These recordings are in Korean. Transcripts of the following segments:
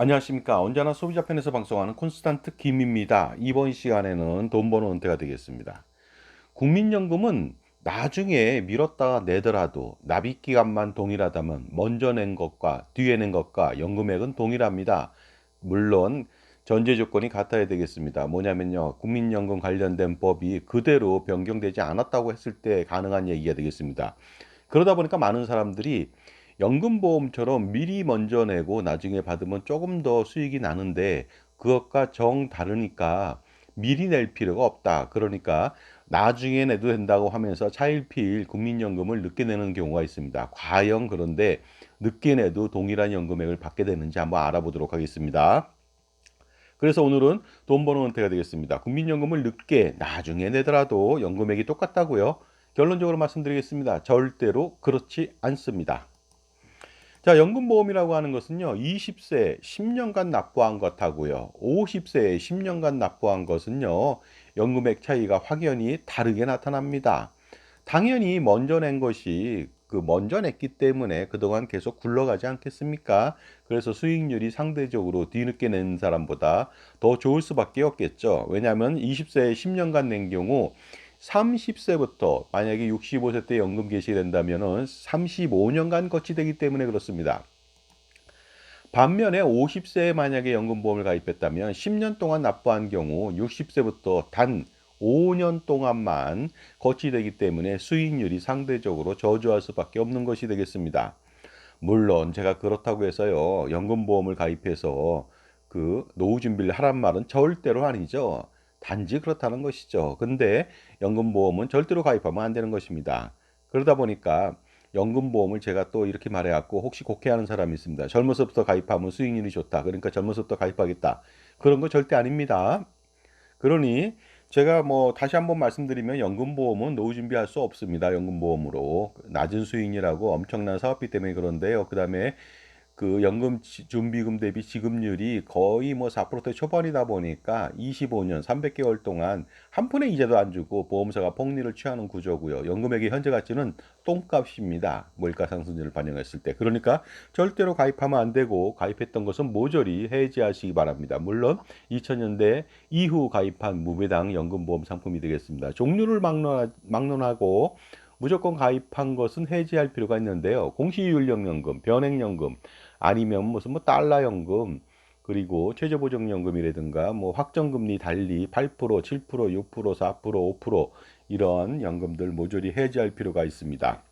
안녕하십니까. 언제나 소비자 편에서 방송하는 콘스탄트 김입니다. 이번 시간에는 돈 버는 은퇴가 되겠습니다. 국민연금은 나중에 미뤘다가 내더라도 납입 기간만 동일하다면 먼저 낸 것과 뒤에 낸 것과 연금액은 동일합니다. 물론 전제 조건이 같아야 되겠습니다. 뭐냐면요. 국민연금 관련된 법이 그대로 변경되지 않았다고 했을 때 가능한 얘기가 되겠습니다. 그러다 보니까 많은 사람들이 연금보험처럼 미리 먼저 내고 나중에 받으면 조금 더 수익이 나는데 그것과 정 다르니까 미리 낼 필요가 없다. 그러니까 나중에 내도 된다고 하면서 차일피일 국민연금을 늦게 내는 경우가 있습니다. 과연 그런데 늦게 내도 동일한 연금액을 받게 되는지 한번 알아보도록 하겠습니다. 그래서 오늘은 돈 버는 은퇴가 되겠습니다. 국민연금을 늦게 나중에 내더라도 연금액이 똑같다고요? 결론적으로 말씀드리겠습니다. 절대로 그렇지 않습니다. 자, 연금보험이라고 하는 것은요, 20세 10년간 납부한 것하고요, 50세에 10년간 납부한 것은요, 연금액 차이가 확연히 다르게 나타납니다. 당연히 먼저 낸 것이 그 먼저 냈기 때문에 그동안 계속 굴러가지 않겠습니까? 그래서 수익률이 상대적으로 뒤늦게 낸 사람보다 더 좋을 수밖에 없겠죠. 왜냐하면 20세에 10년간 낸 경우 30세부터 만약에 65세 때 연금 개시된다면 은 35년간 거치되기 때문에 그렇습니다. 반면에 50세에 만약에 연금보험을 가입했다면 10년 동안 납부한 경우 60세부터 단 5년 동안만 거치되기 때문에 수익률이 상대적으로 저조할 수밖에 없는 것이 되겠습니다. 물론 제가 그렇다고 해서요 연금보험을 가입해서 그 노후 준비를 하란 말은 절대로 아니죠. 단지 그렇다는 것이죠. 근데 연금보험은 절대로 가입하면 안 되는 것입니다. 그러다 보니까 연금보험을 제가 또 이렇게 말해갖고 혹시 곡해하는 사람이 있습니다. 젊어서부터 가입하면 수익률이 좋다. 그러니까 젊어서부터 가입하겠다. 그런 거 절대 아닙니다. 그러니 제가 뭐 다시 한번 말씀드리면 연금보험은 노후 준비할 수 없습니다. 연금보험으로 낮은 수익률하고 엄청난 사업비 때문에 그런데요. 그 다음에 그 연금 준비금 대비 지급률이 거의 뭐 4%대 초반이다 보니까 25년 300개월 동안 한 푼의 이자도 안 주고 보험사가 폭리를 취하는 구조고요. 연금액이 현재 가치는 똥값입니다. 물가 상승률을 반영했을 때. 그러니까 절대로 가입하면 안 되고 가입했던 것은 모조리 해지하시기 바랍니다. 물론 2000년대 이후 가입한 무배당 연금보험 상품이 되겠습니다. 종류를 막론, 막론하고 무조건 가입한 것은 해지할 필요가 있는데요. 공시유연연금, 변액연금, 아니면 무슨 뭐 달러 연금, 그리고 최저보정연금이라든가 뭐 확정금리 달리 8%, 7%, 6%, 4%, 5% 이런 연금들 모조리 해지할 필요가 있습니다.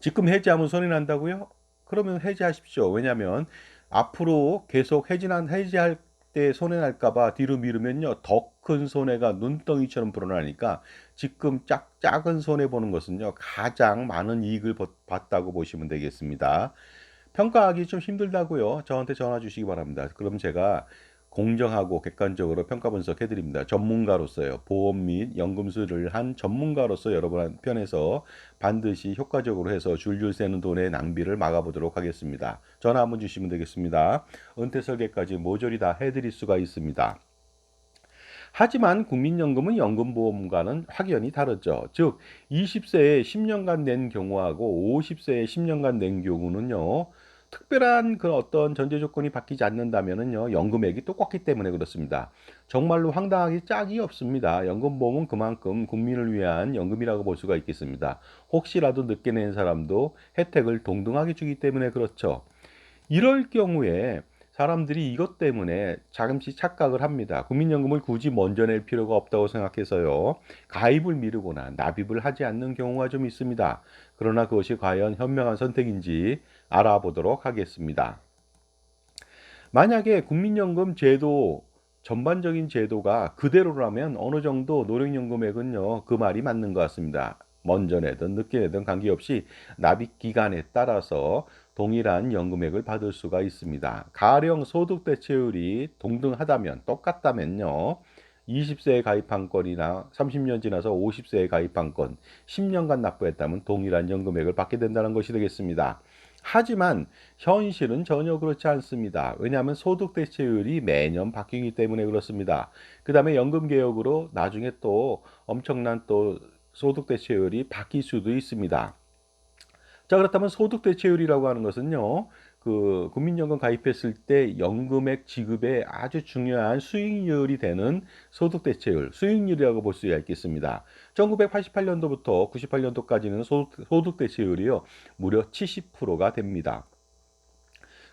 지금 해지하면 손해 난다고요? 그러면 해지하십시오. 왜냐하면 앞으로 계속 해지난 해지할 때 손해 날까봐 뒤로 미루면요 더 큰 손해가 눈덩이처럼 불어나니까 지금 짝 작은 손해 보는 것은요 가장 많은 이익을 봤다고 보시면 되겠습니다. 평가하기 좀 힘들다고요. 저한테 전화 주시기 바랍니다. 그럼 제가 공정하고 객관적으로 평가 분석해 드립니다. 전문가로서요. 보험 및 연금술을 한 전문가로서 여러분 편에서 반드시 효과적으로 해서 줄줄 새는 돈의 낭비를 막아보도록 하겠습니다. 전화 한번 주시면 되겠습니다. 은퇴 설계까지 모조리 다 해드릴 수가 있습니다. 하지만 국민연금은 연금보험과는 확연히 다르죠. 즉 20세에 10년간 낸 경우하고 50세에 10년간 낸 경우는요. 특별한 그 어떤 전제 조건이 바뀌지 않는다면은요 연금액이 똑같기 때문에 그렇습니다. 정말로 황당하게 짝이 없습니다. 연금보험은 그만큼 국민을 위한 연금이라고 볼 수가 있겠습니다. 혹시라도 늦게 낸 사람도 혜택을 동등하게 주기 때문에 그렇죠. 이럴 경우에 사람들이 이것 때문에 잠시 착각을 합니다. 국민연금을 굳이 먼저 낼 필요가 없다고 생각해서요. 가입을 미루거나 납입을 하지 않는 경우가 좀 있습니다. 그러나 그것이 과연 현명한 선택인지 알아보도록 하겠습니다. 만약에 국민연금 제도 전반적인 제도가 그대로라면 어느 정도 노령연금액은요 그 말이 맞는 것 같습니다. 먼저 내든 늦게 내든 관계없이 납입 기간에 따라서 동일한 연금액을 받을 수가 있습니다. 가령 소득 대체율이 동등하다면 똑같다면요. 20세에 가입한 건이나 30년 지나서 50세에 가입한 건 10년간 납부했다면 동일한 연금액을 받게 된다는 것이 되겠습니다. 하지만 현실은 전혀 그렇지 않습니다. 왜냐하면 소득 대체율이 매년 바뀌기 때문에 그렇습니다. 그 다음에 연금 개혁으로 나중에 또 엄청난 또 소득 대체율이 바뀔 수도 있습니다. 자, 그렇다면 소득 대체율이라고 하는 것은요, 그 국민연금 가입했을 때 연금액 지급에 아주 중요한 수익률이 되는 소득 대체율, 수익률이라고 볼 수가 있겠습니다. 1988년도부터 98년도까지는 소득, 소득 대체율이요 무려 70%가 됩니다.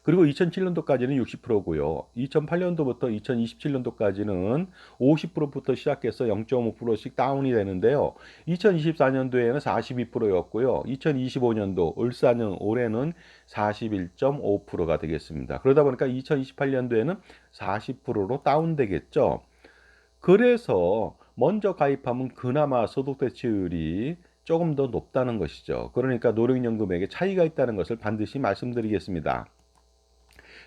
그리고 2007년도까지는 60%고요. 2008년도부터 2027년도까지는 50%부터 시작해서 0.5%씩 다운이 되는데요. 2024년도에는 42%였고요. 2025년도 을사년 올해는 41.5%가 되겠습니다. 그러다 보니까 2028년도에는 40%로 다운되겠죠. 그래서 먼저 가입하면 그나마 소득 대체율이 조금 더 높다는 것이죠. 그러니까 노령연금액에 차이가 있다는 것을 반드시 말씀드리겠습니다.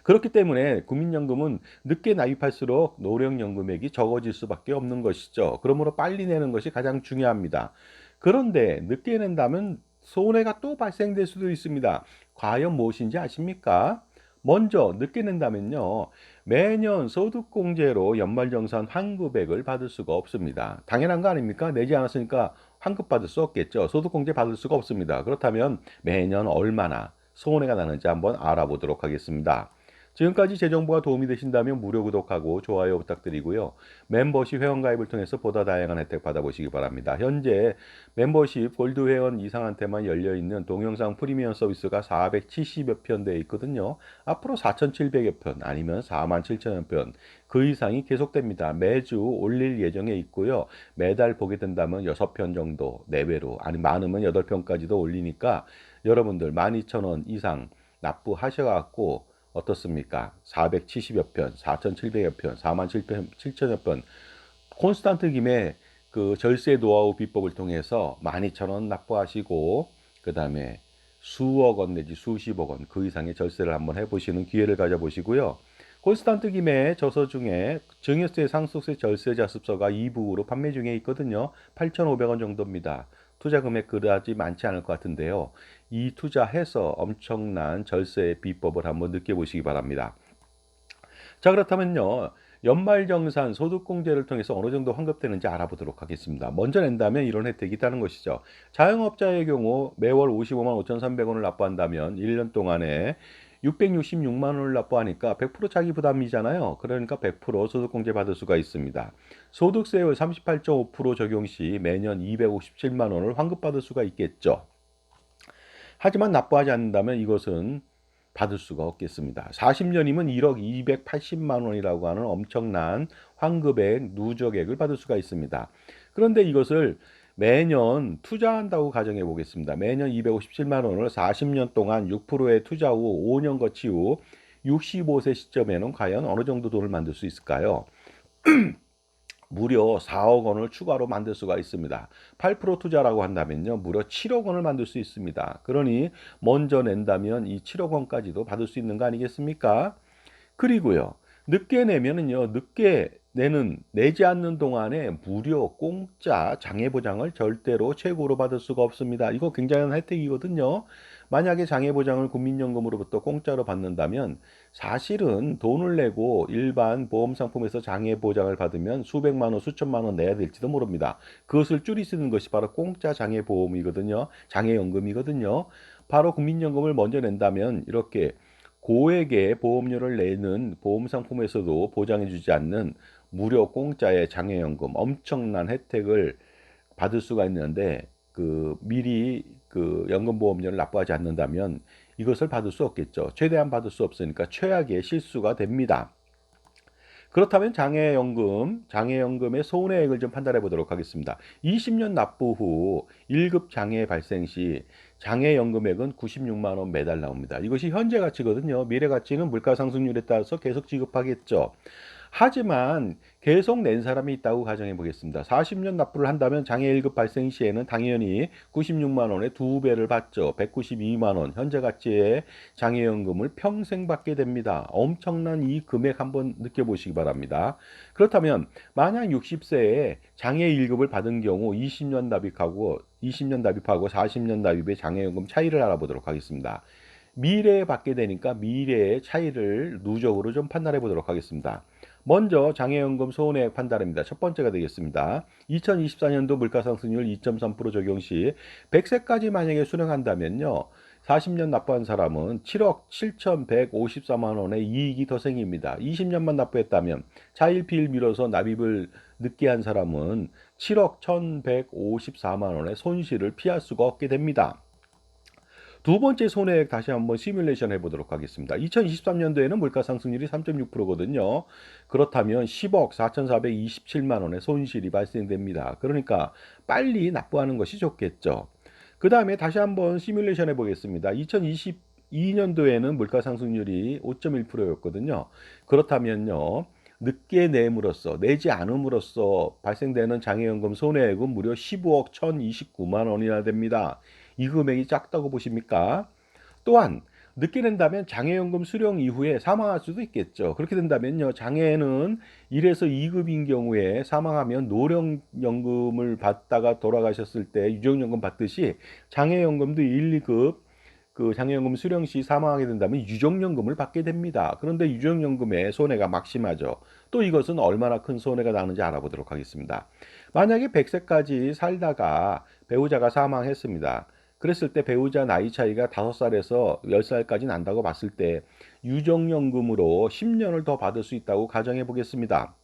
그렇기 때문에 국민연금은 늦게 납입할수록 노령연금액이 적어질 수밖에 없는 것이죠. 그러므로 빨리 내는 것이 가장 중요합니다. 그런데 늦게 낸다면 손해가 또 발생될 수도 있습니다. 과연 무엇인지 아십니까? 먼저 늦게 낸다면요. 매년 소득공제로 연말정산 환급액을 받을 수가 없습니다. 당연한 거 아닙니까? 내지 않았으니까 환급 받을 수 없겠죠. 소득공제 받을 수가 없습니다. 그렇다면 매년 얼마나 손해가 나는지 한번 알아보도록 하겠습니다. 지금까지 제 정보가 도움이 되신다면 무료 구독하고 좋아요 부탁드리고요. 멤버십 회원가입을 통해서 보다 다양한 혜택 받아보시기 바랍니다. 현재 멤버십 골드 회원 이상한테만 열려있는 동영상 프리미엄 서비스가 470여 편 되어 있거든요. 앞으로 4,700여 편 아니면 4만 7천여 편 그 이상이 계속됩니다. 매주 올릴 예정에 있고요. 매달 보게 된다면 6편 정도 내외로 아니 많으면 8편까지도 올리니까 여러분들 12,000원 이상 납부하셔갖고 어떻습니까? 470여 편, 4,700여 편, 4만 7천여 편. 콘스탄트 김의 그 절세 노하우 비법을 통해서 12,000원 납부하시고 그 다음에 수억 원 내지 수십억 원 그 이상의 절세를 한번 해보시는 기회를 가져보시고요. 콘스탄트 김의 저서 중에 증여세, 상속세, 절세 자습서가 2부로 판매 중에 있거든요. 8,500원 정도입니다. 투자 금액 그다지 많지 않을 것 같은데요. 이 투자해서 엄청난 절세의 비법을 한번 느껴보시기 바랍니다. 자 그렇다면요. 연말정산 소득공제를 통해서 어느 정도 환급되는지 알아보도록 하겠습니다. 먼저 낸다면 이런 혜택이 있다는 것이죠. 자영업자의 경우 매월 55만 5,300원을 납부한다면 1년 동안에 666만 원을 납부하니까 100% 자기 부담이잖아요. 그러니까 100% 소득공제 받을 수가 있습니다. 소득세율 38.5% 적용 시 매년 257만 원을 환급받을 수가 있겠죠. 하지만 납부하지 않는다면 이것은 받을 수가 없겠습니다. 40년이면 1억 280만 원이라고 하는 엄청난 환급액, 누적액을 받을 수가 있습니다. 그런데 이것을 매년 투자한다고 가정해 보겠습니다. 매년 257만 원을 40년 동안 6%의 투자 후 5년 거치 후 65세 시점에는 과연 어느 정도 돈을 만들 수 있을까요? 무려 4억 원을 추가로 만들 수가 있습니다. 8% 투자라고 한다면요. 무려 7억 원을 만들 수 있습니다. 그러니 먼저 낸다면 이 7억 원까지도 받을 수 있는 거 아니겠습니까? 그리고요. 늦게 내면은요. 늦게 내는 내지 않는 동안에 무료 공짜 장애 보장을 절대로 최고로 받을 수가 없습니다. 이거 굉장한 혜택이거든요. 만약에 장애 보장을 국민연금으로부터 공짜로 받는다면 사실은 돈을 내고 일반 보험 상품에서 장애 보장을 받으면 수백만 원, 수천만 원 내야 될지도 모릅니다. 그것을 줄이시는 것이 바로 공짜 장애 보험이거든요. 장애 연금이거든요. 바로 국민연금을 먼저 낸다면 이렇게 고액의 보험료를 내는 보험 상품에서도 보장해 주지 않는 무료 공짜의 장애연금 엄청난 혜택을 받을 수가 있는데 그 미리 그 연금보험료를 납부하지 않는다면 이것을 받을 수 없겠죠. 최대한 받을 수 없으니까 최악의 실수가 됩니다. 그렇다면 장애연금, 장애연금의 손해액을 좀 판단해 보도록 하겠습니다. 20년 납부 후 1급 장애 발생 시 장애연금액은 96만 원 매달 나옵니다. 이것이 현재 가치거든요. 미래 가치는 물가 상승률에 따라서 계속 지급하겠죠. 하지만 계속 낸 사람이 있다고 가정해 보겠습니다. 40년 납부를 한다면 장애 1급 발생 시에는 당연히 96만 원의 두 배를 받죠. 192만 원 현재 가치의 장애연금을 평생 받게 됩니다. 엄청난 이 금액 한번 느껴보시기 바랍니다. 그렇다면 만약 60세에 장애 1급을 받은 경우 20년 납입하고 20년 납입하고 40년 납입의 장애연금 차이를 알아보도록 하겠습니다. 미래에 받게 되니까 미래의 차이를 누적으로 좀 판단해 보도록 하겠습니다. 먼저 장애연금 소원액 판단입니다. 첫 번째가 되겠습니다. 2024년도 물가상승률 2.3% 적용 시 100세까지 만약에 수령한다면요. 40년 납부한 사람은 7억 7,154만 원의 이익이 더 생깁니다. 20년만 납부했다면 차일피일 미뤄서 납입을 늦게 한 사람은 7억 1,154만 원의 손실을 피할 수가 없게 됩니다. 두 번째 손해액 다시 한번 시뮬레이션 해보도록 하겠습니다. 2023년도에는 물가 상승률이 3.6%거든요. 그렇다면 10억 4,427만 원의 손실이 발생됩니다. 그러니까 빨리 납부하는 것이 좋겠죠. 그 다음에 다시 한번 시뮬레이션 해보겠습니다. 2022년도에는 물가 상승률이 5.1%였거든요. 그렇다면요. 늦게 내므로써 내지 않음으로써 발생되는 장애연금 손해액은 무려 15억 1,029만 원이나 됩니다. 이 금액이 작다고 보십니까? 또한 늦게 낸다면 장애연금 수령 이후에 사망할 수도 있겠죠. 그렇게 된다면요. 장애는 1에서 2급인 경우에 사망하면 노령연금을 받다가 돌아가셨을 때 유정연금 받듯이 장애연금도 1, 2급 그 장애연금 수령 시 사망하게 된다면 유정연금을 받게 됩니다. 그런데 유정연금의 손해가 막심하죠. 또 이것은 얼마나 큰 손해가 나는지 알아보도록 하겠습니다. 만약에 100세까지 살다가 배우자가 사망했습니다. 그랬을 때 배우자 나이 차이가 5살에서 10살까지 난다고 봤을 때 유정연금으로 10년을 더 받을 수 있다고 가정해 보겠습니다.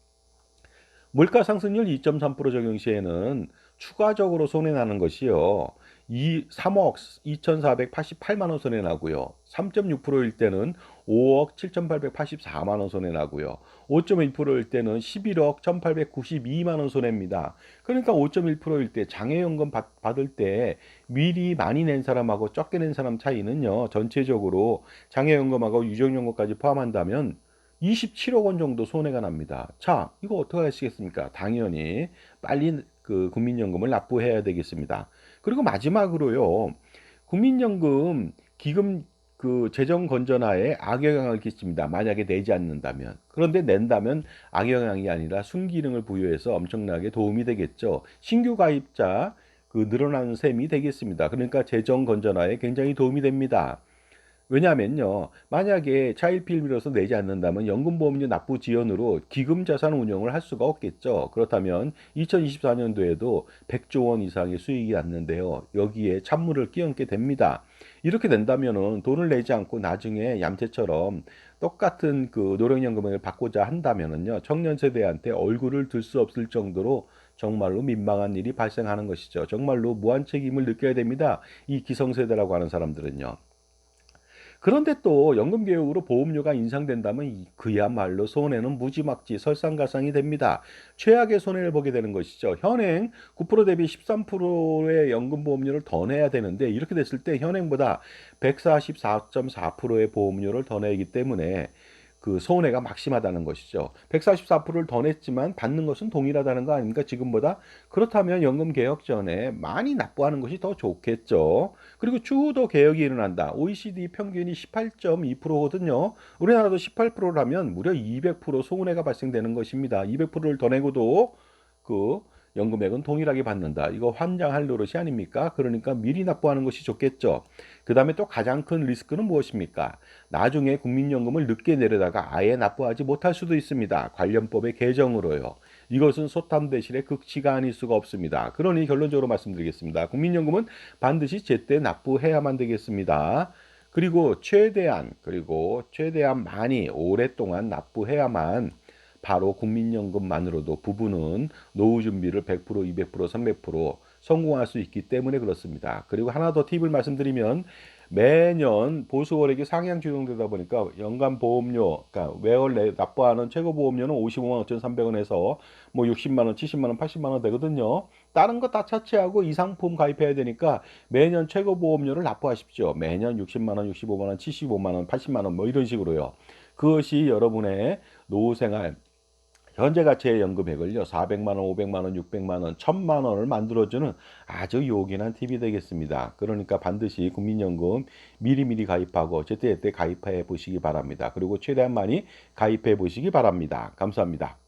물가 상승률 2.3% 적용 시에는 추가적으로 손해나는 것이요. 이 3억 2,488만 원 손해 나고요. 3.6%일 때는 5억 7,884만 원 손해 나고요. 5.1%일 때는 11억 1,892만 원 손해입니다. 그러니까 5.1%일 때 장애연금 받, 받을 때 미리 많이 낸 사람하고 적게 낸 사람 차이는요. 전체적으로 장애연금하고 유정연금까지 포함한다면 27억 원 정도 손해가 납니다. 자, 이거 어떻게 하시겠습니까? 당연히 빨리 그 국민연금을 납부해야 되겠습니다. 그리고 마지막으로요. 국민연금 기금 그 재정 건전화에 악영향을 끼칩니다. 만약에 내지 않는다면. 그런데 낸다면 악영향이 아니라 순기능을 부여해서 엄청나게 도움이 되겠죠. 신규 가입자 그 늘어나는 셈이 되겠습니다. 그러니까 재정 건전화에 굉장히 도움이 됩니다. 왜냐하면요, 만약에 차일피일미로서 내지 않는다면 연금보험료 납부 지연으로 기금 자산 운용을 할 수가 없겠죠. 그렇다면 2024년도에도 100조 원 이상의 수익이 났는데요. 여기에 찬물을 끼얹게 됩니다. 이렇게 된다면은 돈을 내지 않고 나중에 얌체처럼 똑같은 그 노령연금을 받고자 한다면은요, 청년 세대한테 얼굴을 들 수 없을 정도로 정말로 민망한 일이 발생하는 것이죠. 정말로 무한 책임을 느껴야 됩니다. 이 기성세대라고 하는 사람들은요. 그런데 또 연금 개혁으로 보험료가 인상된다면 그야말로 손해는 무지막지 설상가상이 됩니다. 최악의 손해를 보게 되는 것이죠. 현행 9% 대비 13%의 연금 보험료를 더 내야 되는데 이렇게 됐을 때 현행보다 144.4%의 보험료를 더 내기 때문에 그 손해가 막심하다는 것이죠. 144%를 더 냈지만 받는 것은 동일하다는 거 아닙니까? 지금보다 그렇다면 연금 개혁 전에 많이 납부하는 것이 더 좋겠죠. 그리고 추후도 개혁이 일어난다. OECD 평균이 18.2%거든요. 우리나라도 18%라면 무려 200% 손해가 발생되는 것입니다. 200%를 더 내고도 그 연금액은 동일하게 받는다. 이거 환장할 노릇이 아닙니까? 그러니까 미리 납부하는 것이 좋겠죠. 그 다음에 또 가장 큰 리스크는 무엇입니까? 나중에 국민연금을 늦게 내려다가 아예 납부하지 못할 수도 있습니다. 관련법의 개정으로요. 이것은 소탐 대신에 극치가 아닐 수가 없습니다. 그러니 결론적으로 말씀드리겠습니다. 국민연금은 반드시 제때 납부해야만 되겠습니다. 그리고 최대한 그리고 최대한 많이 오랫동안 납부해야만 바로 국민연금만으로도 부부는 노후 준비를 100%, 200%, 300% 성공할 수 있기 때문에 그렇습니다. 그리고 하나 더 팁을 말씀드리면 매년 보수월액이 상향 조정되다 보니까 연간 보험료, 그러니까 매월 내 납부하는 최고 보험료는 55만 5,300원에서 뭐 60만 원, 70만 원, 80만 원 되거든요. 다른 거 다 차치하고 이 상품 가입해야 되니까 매년 최고 보험료를 납부하십시오. 매년 60만 원, 65만 원, 75만 원, 80만 원 뭐 이런 식으로요. 그것이 여러분의 노후 생활 현재 가치의 연금액을요 400만 원, 500만 원, 600만 원, 1000만 원을 만들어주는 아주 요긴한 팁이 되겠습니다. 그러니까 반드시 국민연금 미리미리 가입하고 제때제때 가입해 보시기 바랍니다. 그리고 최대한 많이 가입해 보시기 바랍니다. 감사합니다.